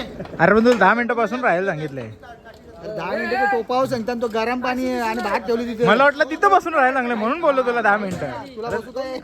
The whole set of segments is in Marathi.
अरे पण तुला दहा मिनिटापासून राहायला सांगितलंय. दहा मिनिटं टोपावर सांगतात तो गरम पाणी आहे आणि भात ठेवली तिथे. मला वाटलं तिथं बसून राहायला सांगलं म्हणून बोललो तुला दहा मिनिटं. तुला बसू काय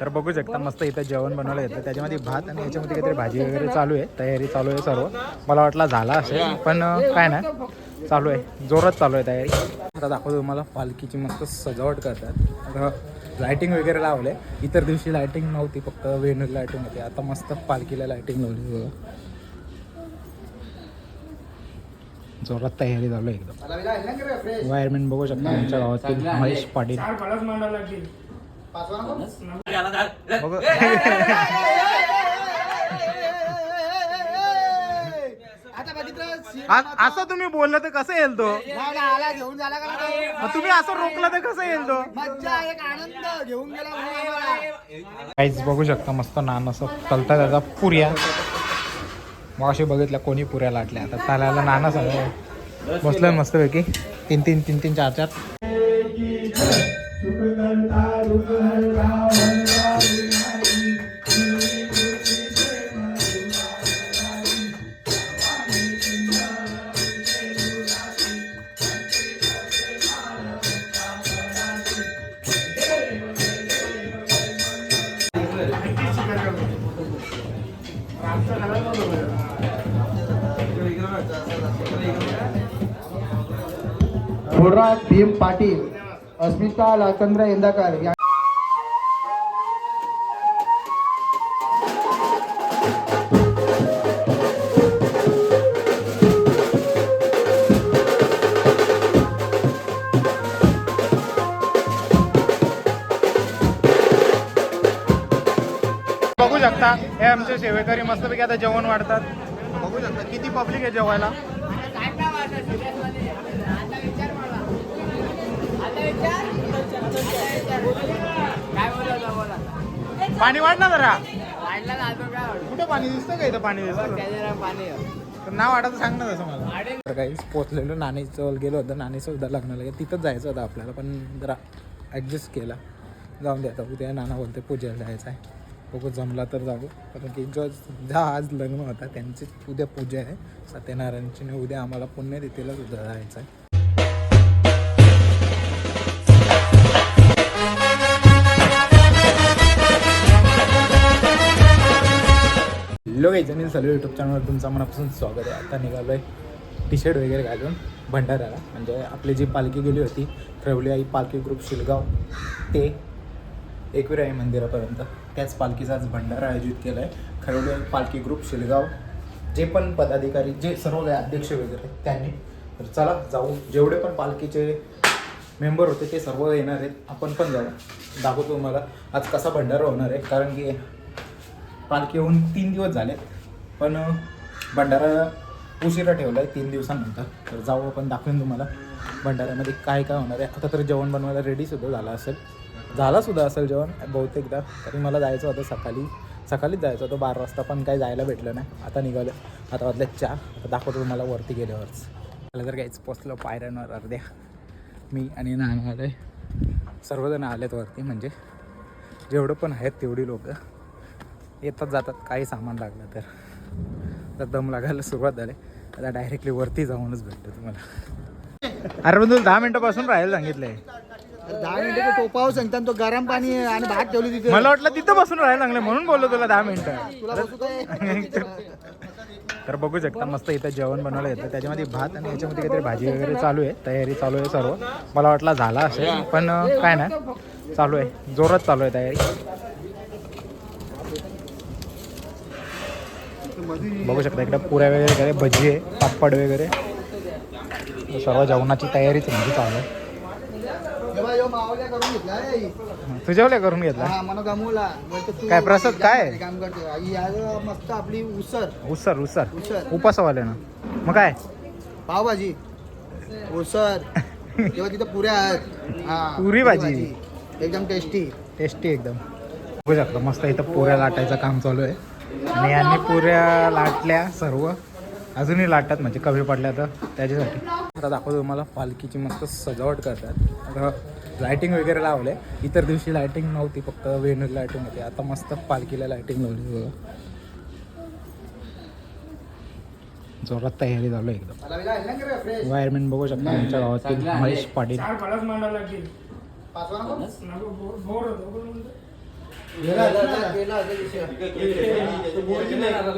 तर बघू शकता मस्त इथं जेवण बनवलं येतं. त्याच्यामध्ये भात आणि याच्यामध्ये काहीतरी भाजी वगैरे चालू आहे तयारी चालू आहे सर्व. मला वाटलं झाला असेल पण काय नाही. चालू आहे जोरात चालू आहे तयारी. आता दाखवतो तुम्हाला पालखीची मस्त सजावट करतात. लायटिंग वगैरे लावले इतर दिवशी लायटिंग नव्हती फक्त वेणूर लायटिंग होती आता मस्त पालखीला लायटिंग लावली बघा जोरात तयारी चालू आहे एकदम वायरमॅन बघू शकता आमच्या गावातील महेश पाटील असं तुम्ही बोललं तर कसं येईल तो? आला घेऊन झाला का नाही? मग तुम्ही असं रोखलं तर कसं येईल तो? मज्जा एक आनंद घेऊन गेला म्हणून आम्हाला. काहीच बघू शकता मस्त नान असं तलता त्याचा पुऱ्या. मग अशी बघितल्या कोणी पुऱ्या लाटल्या. आता चालायला नाना सगळं बसलोय मस्तपैकी. तीन तीन तीन तीन चार चार. थोरात भीम पाटील अस्मिता लाचंद्र इंदाकर या बघू शकता. हे आमचे सेवेकरी मस्तपैकी आता जेवण वाढतात. बघू शकता. किती पब्लिक आहे जेवायला? पाणी वाढ ना जरा. कुठं पाणी दिसतं का इथं पाणी दिसतं? तर नाव वाटायचं सांग ना तसं मला. तर काहीच पोचलेलो नाणी चौल गेलो होतं. नाणी सुद्धा लग्नाला गेलं. तिथंच जायचं होतं आपल्याला पण जरा ॲडजस्ट केला. जाऊन द्या आता उद्या नाना बोलते पूजेला जायचं आहे. बघू जमला तर जाऊ. कारण की जो ज्या आज लग्न होता त्यांची उद्या पूजा आहे. सत्यनारायणची उद्या आम्हाला पुण्यतिथीला सुद्धा जायचं आहे. हॅलो काही जणी चालू यूट्यूब चॅनलवर तुमचं मनापासून स्वागत आहे. आता निघालो आहे टी शर्ट वगैरे घालून भंडाऱ्याला. म्हणजे आपली जी पालखी गेली होती खरवली आई पालखी ग्रुप शिलगाव ते एकविराई मंदिरापर्यंत. त्याच पालखीचा आज भंडारा आयोजित केला आहे खरवली आई पालखी ग्रुप शिलगाव. जे पण पदाधिकारी जे सर्व काही अध्यक्ष वगैरे त्यांनी. तर चला जाऊ. जेवढे पण पालखीचे मेंबर होते ते सर्व येणार आहेत. आपण पण जाऊ. दाखवतो तुम्हाला. आज कसा भंडारा होणार आहे. कारण की पालखी येऊन तीन दिवस झाले. पण भंडारा उशिरा ठेवला आहे तीन दिवसानंतर. तर जाऊ आपण दाखवेन तुम्हाला भंडाऱ्यामध्ये काय काय होणार आहे. आता तर जेवण बनवायला रेडीसुद्धा झालं असेल. झाला सुद्धा असेल जेवण बहुतेकदा. तरी मला जायचं होतं सकाळी. सकाळीच जायचं होतं. बारा वाजता पण काही जायला भेटलं नाही. आता निघालं आता वाजले चहा आता दाखवतो तुम्हाला वरती गेल्यावरच. मला तर काहीच पोचलं पायऱ्यांवर अर्ध्या. मी आणि नाना आले सर्वजण आलेत वरती. म्हणजे जेवढं पण आहेत तेवढी लोकं. येतात जातात काही सामान लागलं तर. तर दम लागायला सुरुवात झाली. आता डायरेक्टली वरती जाऊनच भेटतो तुम्हाला. अरे पण तुला दहा मिनिटापासून राहायला सांगितलंय. दहा मिनिटं टोपावर सांगतात तो गरम पाणी आणि भात ठेवली तिथे. मला वाटलं तिथं बसून राहायला सांगलं म्हणून बोललो तुला दहा मिनिटं. तर बघू शकता मस्त इथं जेवण बनवलं येतं. त्याच्यामध्ये भात आणि याच्यामध्ये काहीतरी भाजी वगैरे चालू आहे तयारी चालू आहे सर्व. मला वाटलं झाला असेल पण काय नाही. चालू आहे. जोरात चालू आहे तयारी. बघू शकता इकडे पुऱ्या वगैरे वगैरे भजी आहे पापड वगैरे. सर्व जेवणाची तयारीच म्हणजे चालू आहे. मावल्या करून घेतला हा काय प्रसाद काय? मस्त आपली उसर उसर उसर उपासवाले ना मग काय? पावभाजी. उसर तेव्हा तिथं पुऱ्या आहेत. हा पुरी भाजी. एकदम टेस्टी टेस्टी एकदम. बघू शकता मस्त इथं पुऱ्या लाटायचं काम चालू आहे. आणि यांनी पुऱ्या लाटल्या सर्व. अजूनही लाटतात म्हणजे कमी पडल्या तर त्याच्यासाठी. आता दाखवतो तुम्हाला पालखीची मस्त सजावट करतात. आता लायटिंग वगैरे लावले इतर दिवशी लायटिंग नव्हती फक्त वेणूर लायटिंग होती. आता मस्त पालखीला लायटिंग लावली बघा. जोरात तयारी झालो आहे एकदम. वायरमॅन बघू शकता आमच्या गावातील महेश पाटील.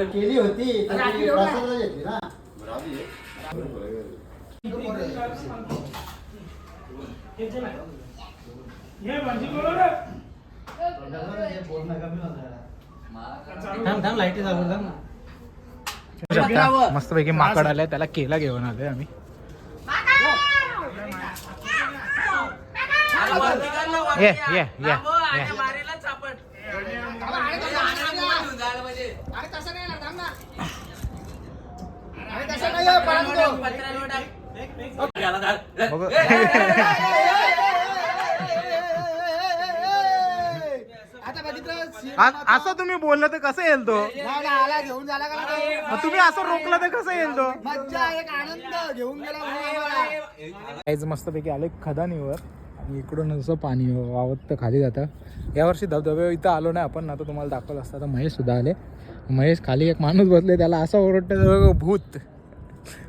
केली होती? तर ती process येते ना. बघू शकता मस्तपैकी माकड आलाय त्याला केला घेऊन आलोय आम्ही. ये ये ये ये. बघू आता बघितलं सी- आ- असं तुम्ही बोललं तर कसं येईल तो आला घेऊन झाला का? मग तुम्ही असं रोखलं तर कसं येईल तो मज्जा एक आनंद घेऊन गेला म्हणून आम्हाला. काहीच मस्तपैकी आले खदानीवर आणि इकडून असं पाणी वावत तर खाली जातं यावर्षी धबधबे इथं आलो नाही आपण आता तुम्हाला दाखवलं असतं आता महेश सुद्धा आले महेश खाली एक माणूस बसले त्याला असं ओरडतं भूत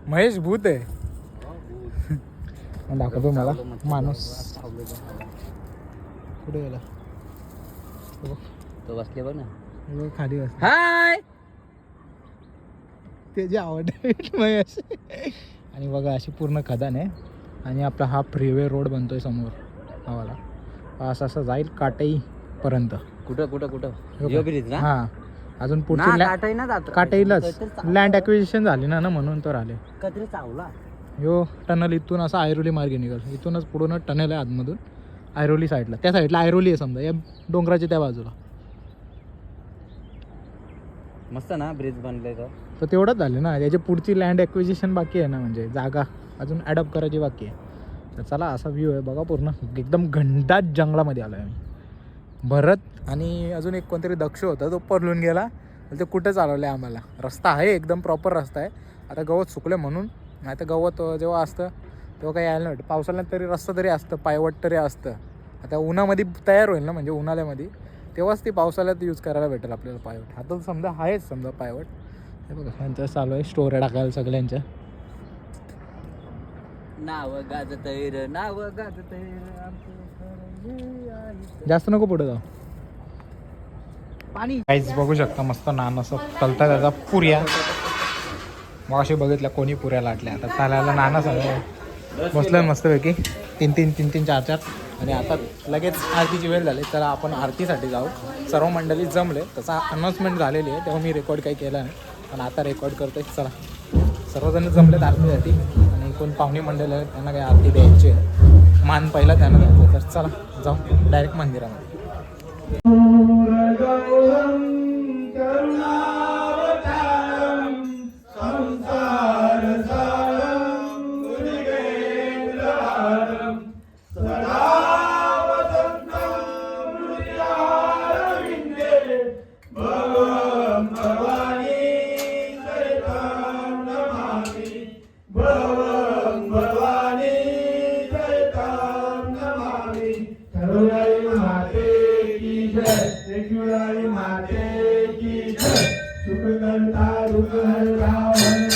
महेश भूत आहे. दाखवतो मला. माणूस. कुठे गेला? तो बसले बघ ना. खाली बस. हाय! ते जे आवडते महेश. आणि बघा अशी पूर्ण खदान आहे. आणि आपला हा फ्रीवे रोड बनतोय समोर. हा असा असा जाईल काटईपर्यंत. कुठं कुठं कुठं? हो. ना अजून काटाई ना जातो. काटईलाच लँड ॲक्विजिशन झाली ना ना म्हणून तर आले. कधी चावला. यो टनल इथून असं आयरोली मार्गे निघाल. इथूनच पुढून टनल आहे आतमधून. आयरोली साईडला त्या साईडला आयरोली आहे समजा. या डोंगराच्या त्या बाजूला. मस्त ना ब्रिज बनले तो. तर तेवढंच झालं ना. याची पुढची लँड ॲक्विजिशन बाकी आहे ना म्हणजे जागा. अजून ॲडॉप्ट करायची बाकी आहे. तर चला असा व्ह्यू आहे. बघा पूर्ण. एकदम घंटात जंगलामध्ये आलो आहे आम्ही. भरत आणि अजून एक कोणतरी दक्ष होता तो पडलून गेला. ते कुठं चालवलं आहे आम्हाला? रस्ता आहे एकदम प्रॉपर रस्ता आहे. आता गवत सुकलं म्हणून. नाही तर गवत जेव्हा असतं तेव्हा काही यायला नाही पावसाळ्यात तरी रस्ता तरी असतं पायवट तरी असतं. आता उन्हामध्ये तयार होईल ना म्हणजे उन्हाळ्यामध्ये तेव्हाच ती पावसाळ्यात यूज करायला भेटेल आपल्याला पायवट. आता तर समजा आहेच समजा पायवट. हे बघा यांचं चालू आहे स्टोऱ्या टाकायला सगळ्यांच्या. नाव गाजत रे नाव गाजत जास्त नको पुढे जाऊ. पाणी. काहीच बघू शकता मस्त नान असं तलता त्याचा पुऱ्या. मग असे बघितल्या कोणी पुऱ्या लाटल्या. आता चालायला नाना सगळं बसलं मस्तपैकी. तीन तीन तीन तीन चार चार. आणि आता लगेच आरतीची वेळ झाली. तर आपण आरतीसाठी जाऊ. सर्व मंडळी जमले. त्याचा अनाऊन्समेंट झालेली आहे. तेव्हा मी रेकॉर्ड काही केला नाही. पण आता रेकॉर्ड करतोय. चला. सर्वजण जमलेत आरतीसाठी. आणि कोण पाहुणे मंडळी आहेत त्यांना काही आरती द्यायची आहे. मान पहिला त्यांना द्यायचं तर चला जाऊ. डायरेक्ट मंदिरामध्ये. Hare Rama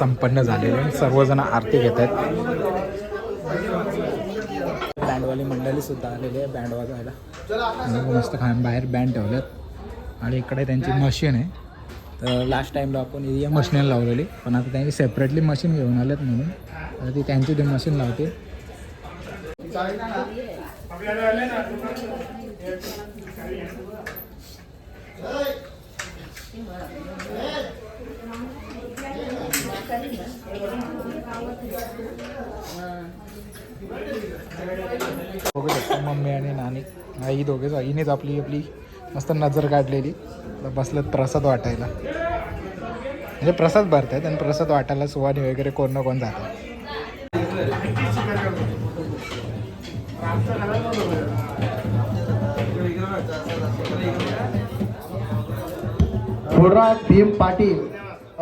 संपन्न झालेली आहे सर्वजण आरती घेत आहेत. बँडवाली मंडळी सुद्धा आलेली आहे बँड वाजवायला. आणि मस्त खाय बाहेर बँड ठेवल्यात आणि इकडे त्यांची मशीन आहे. तर लास्ट टाईमला आपण या मशीनला लावलेली. पण आता त्यांनी सेपरेटली मशीन घेऊन आलेत म्हणून. आता ती त्यांची ती मशीन लावते बघू शकतो मम्मी आणि नानी. आई दोघेच आईनेच आपली आपली मस्त नजर काढलेली. बसलं प्रसाद वाटायला. म्हणजे प्रसाद भरतायत आणि प्रसाद वाटायला सुवानी वगैरे कोण ना कोण जातात. थोडराज भीम पाटील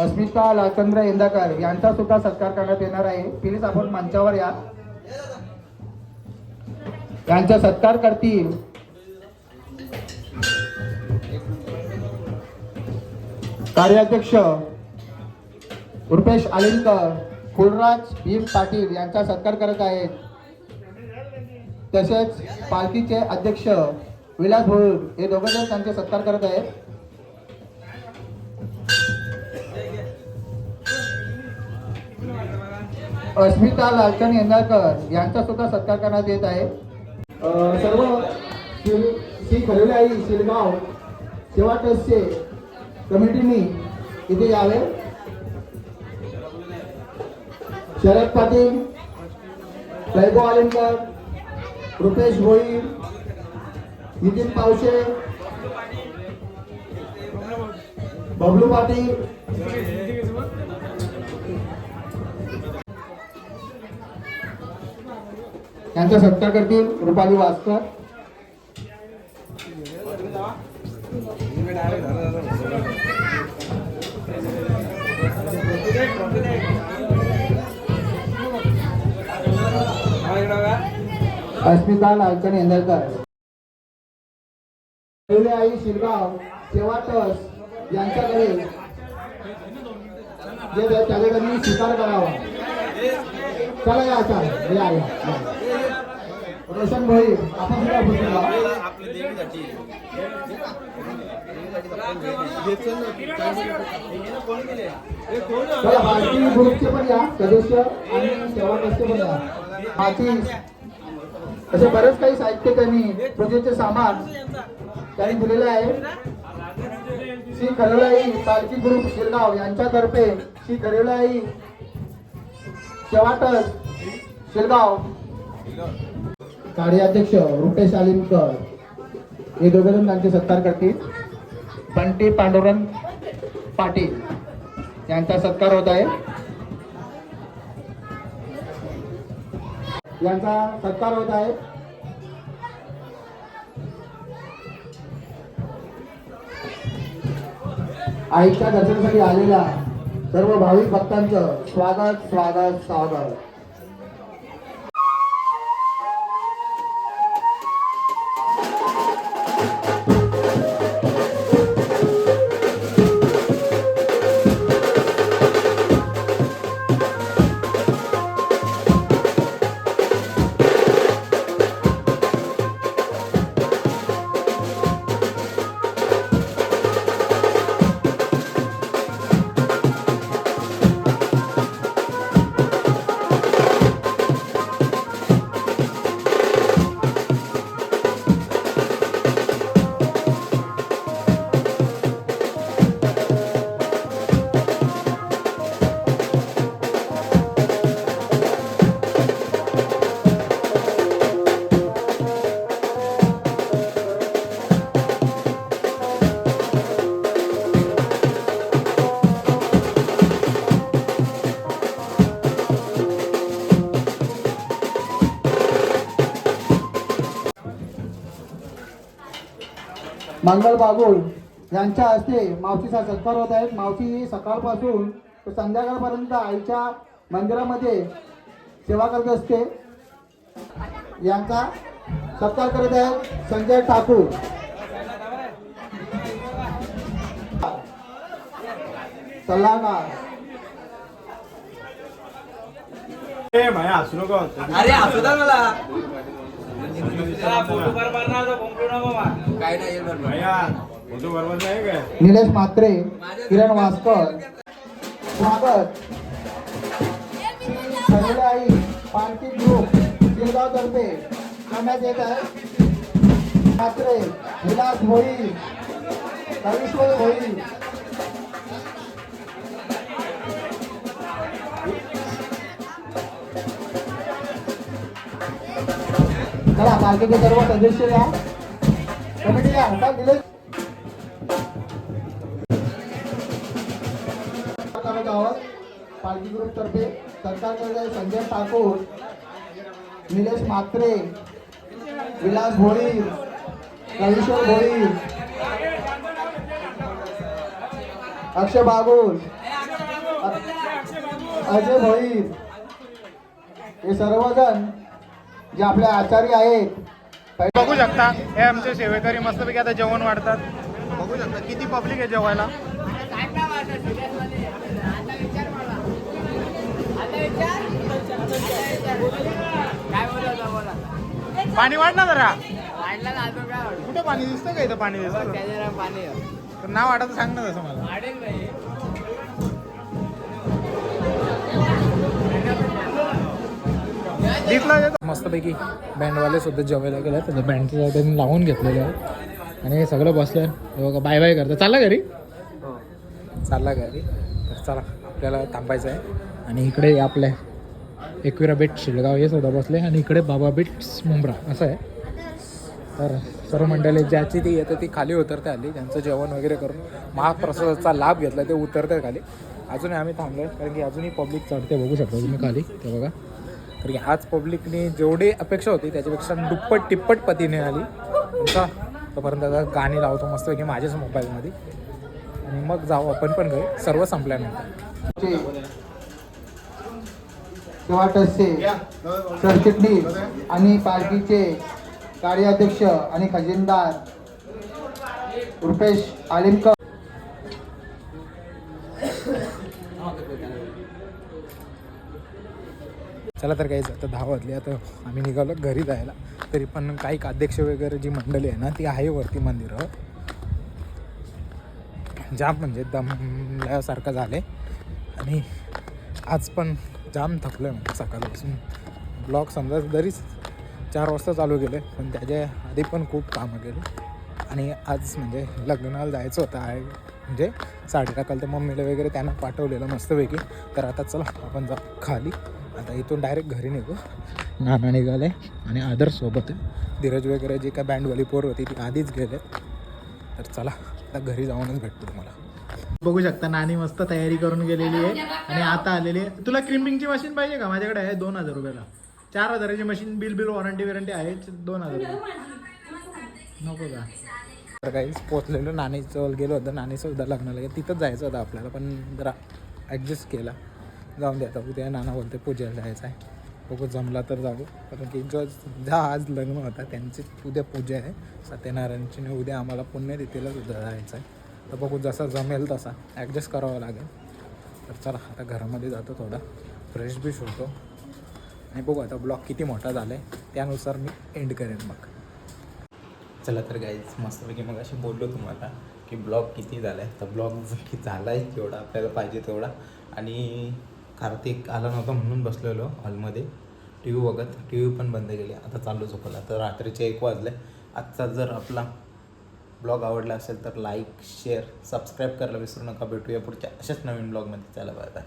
अस्मिता लालचंद्र इंदाकर यांचा सुद्धा सत्कार करण्यात येणार आहे. प्लीज आपण मंचावर या. यांचा सत्कार करतील. कार्याध्यक्ष रुपेश आलिंकर कुलराज भीम पाटील यांचा सत्कार करत आहेत. तसेच पालखीचे अध्यक्ष विलास भोळ हे दोघं जण त्यांचे सत्कार करत आहेत. अस्मिता लालचंद यंदाकर यांचा सुद्धा सत्कार करण्यात येत आहे. सर्व श्री श्री आई शिरगाव सेवा ट्रस्टचे कमिटीनी इथे यावे. शरद पाटील वैभव आलिमकर रुपेश भोई नितीन पावशे बबलू पाटील त्यांचा सत्कार करतील रुपाली वासकर. अस्मिता लालचंद येंदरकर आई शिरगाव सेवा ट्रस्ट यांच्याकडे जे त्याच्याकडे स्वीकार करावा. चला या आता. या या. रोशन भाई आपण सुद्धा. पुस्तक चला भारतीय ग्रुपचे पण या सदस्य आणि सेवा ट्रस्टचे पण या. माती असे बरेच काही साहित्य त्यांनी पूजेचे सामान त्यांनी दिलेले आहे. श्री खरेलाई पालखी ग्रुप शिरगाव यांच्यातर्फे श्री खरेलाई सेवा ट्रस्ट शिरगाव. कार्याध्यक्ष रुपेश आलिमकर. हे दोघे जण त्यांचे सत्कार करतील. बंटी पांडुरंग पाटील यांचा सत्कार होत आहे. यांचा सत्कार होत आहे. आईच्या दर्शनासाठी आलेल्या सर्व भाविक भक्तांचं स्वागत स्वागत स्वागत. मंगल बागुळ यांच्या हस्ते मावशीचा सत्कार होत आहेत मावशी ही सकाळपासून तर संध्याकाळपर्यंत आईच्या मंदिरामध्ये सेवा करत असते. यांचा सत्कार करत आहेत संजय ठाकूर. सल्लागार. अरे असू नको. अरे असू द्या मला. निलेश म्हात्रे किरण वास्कर. स्वागत. आई पार्टी ग्रुप शिरगाव तर्फे करण्यात येत आहे. म्हात्रे विलास भोई कविश्वर भोई. चला पार्टीचे सर्व सदस्य या. कमिटी या आता निलेश पालखी ग्रुप तर्फे सरकारकडे संजय ठाकूर निलेश म्हात्रे विलास भोळी रवीश्वर भोळी अक्षय बागुल अजय भोईर हे सर्वजण जे आपले आचार्य आहेत. बघू शकता. हे आमचे सेवेकरी मस्तपैकी आता जेवण वाढतात. बघू शकता. किती पब्लिक आहे जेवायला? पाणी वाढ ना जरा. कुठं पाणी दिसतं का इथं पाणी दिसतं? तर नाव वाटायचं सांग ना तसं मला. मस्तपैकी बँडवाले सुद्धा जेवायला गेले. तर बँडचं त्यांनी लावून घेतलेलं आहे. आणि हे सगळं बसलं हे बघा बाय बाय करतं चालला घरी? चालला घरी. तर चला आपल्याला थांबायचं आहे. आणि इकडे आपल्या एकविरा बीट शिलगाव हे सुद्धा बसले. आणि इकडे बाबा बीट्स मुंब्रा असं आहे. तर सर्व मंडळी ज्याची ती येतं ती खाली उतरते आली ज्यांचं जेवण वगैरे करून महाप्रसादाचा लाभ घेतला ते उतरते खाली. अजूनही आम्ही थांबलो कारण की अजूनही पब्लिक चढते बघू शकता तुम्ही खाली. ते बघा. तर की आज पब्लिकने जेवढी अपेक्षा होती त्याच्यापेक्षा दुप्पट तिप्पट पतीने आली. का तोपर्यंत आता गाणी लावतो मस्तपैकी माझ्याच मोबाईलमध्ये. आणि मग जाऊ आपण पण घरी. सर्व संपल्यानंतर. टसचे सरचिटणीस आणि पार्टीचे कार्याध्यक्ष आणि खजिनदार रुपेश आलिमकर. चला तर काही आता दहा वाजले आता आम्ही निघालो घरी जायला. तरी पण काही अध्यक्ष वगैरे जी मंडळी आहे ना ती आहे वरती मंदिरं. जाम म्हणजे दमल्यासारखं झाले आणि आज पण जाम थकलो आहे म्हणजे सकाळपासून. ब्लॉग समजा जरीच चार वाजता चालू केले पण त्याच्या आधी पण खूप कामं केली. आणि आज म्हणजे लग्नाला जायचं होतं आहे म्हणजे साडी टाकाल तर मम्मीला वगैरे त्यांना पाठवलेलं मस्तपैकी. तर आता चला आपण जा खाली. आता इथून डायरेक्ट घरी निघू. नाना निघाले आणि आदर सोबत. आहे धीरज वगैरे जी काय बँडवाली पोर होती ती आधीच गेले तर चला आता घरी जाऊनच भेटतो तुम्हाला. बघू शकता नानी मस्त तयारी करून गेलेली आहे. आणि आता आलेली आहे. तुला क्रिम्पिंगची मशीन पाहिजे का? माझ्याकडे आहे दोन हजार रुपयाला. चार हजाराची मशीन बिल बिल वॉरंटी विरंटी आहे. दोन हजार रुपये. नको का? तर काही पोचलेलो नानीचं गेलो होतं. नानीचं सुद्धा लग्नाला तिथंच जायचं होतं आपल्याला पण जरा ॲडजस्ट केला. जाऊन द्या आता उद्या नाना बोलते पूजेला जायचं आहे. बघू जमला तर जाऊ. कारण की जो ज्या आज लग्न होता त्यांची उद्या पूजा आहे. सत्यनारायणची आणि उद्या आम्हाला पुण्यतिथीला सुद्धा जायचं आहे. तर बघू जसा जमेल तसा ॲडजस्ट करावा लागेल. तर चला आता घरामध्ये जातो थोडा. फ्रेश बिश होतो. आणि बघू आता ब्लॉग किती मोठा झाला आहे त्यानुसार मी एंड करेन मग. चला तर गाईज मस्तपैकी मग अशी बोललो तुम्हाला की ब्लॉग किती झाला आहे तर ब्लॉग किती झाला आहे तेवढा आपल्याला पाहिजे तेवढा. आणि कार्तिक आला नव्हता म्हणून बसलेलो हॉलमध्ये. टी व्ही बघत टी व्ही पण बंद केली. आता चालू झोपला. तर रात्रीचे एक वाजले. आजचा जर आपला ब्लॉग आवडला असेल तर लाईक शेअर सबस्क्राईब करायला विसरू नका. भेटूया पुढच्या अशाच नवीन ब्लॉगमध्ये. चला बाय बाय.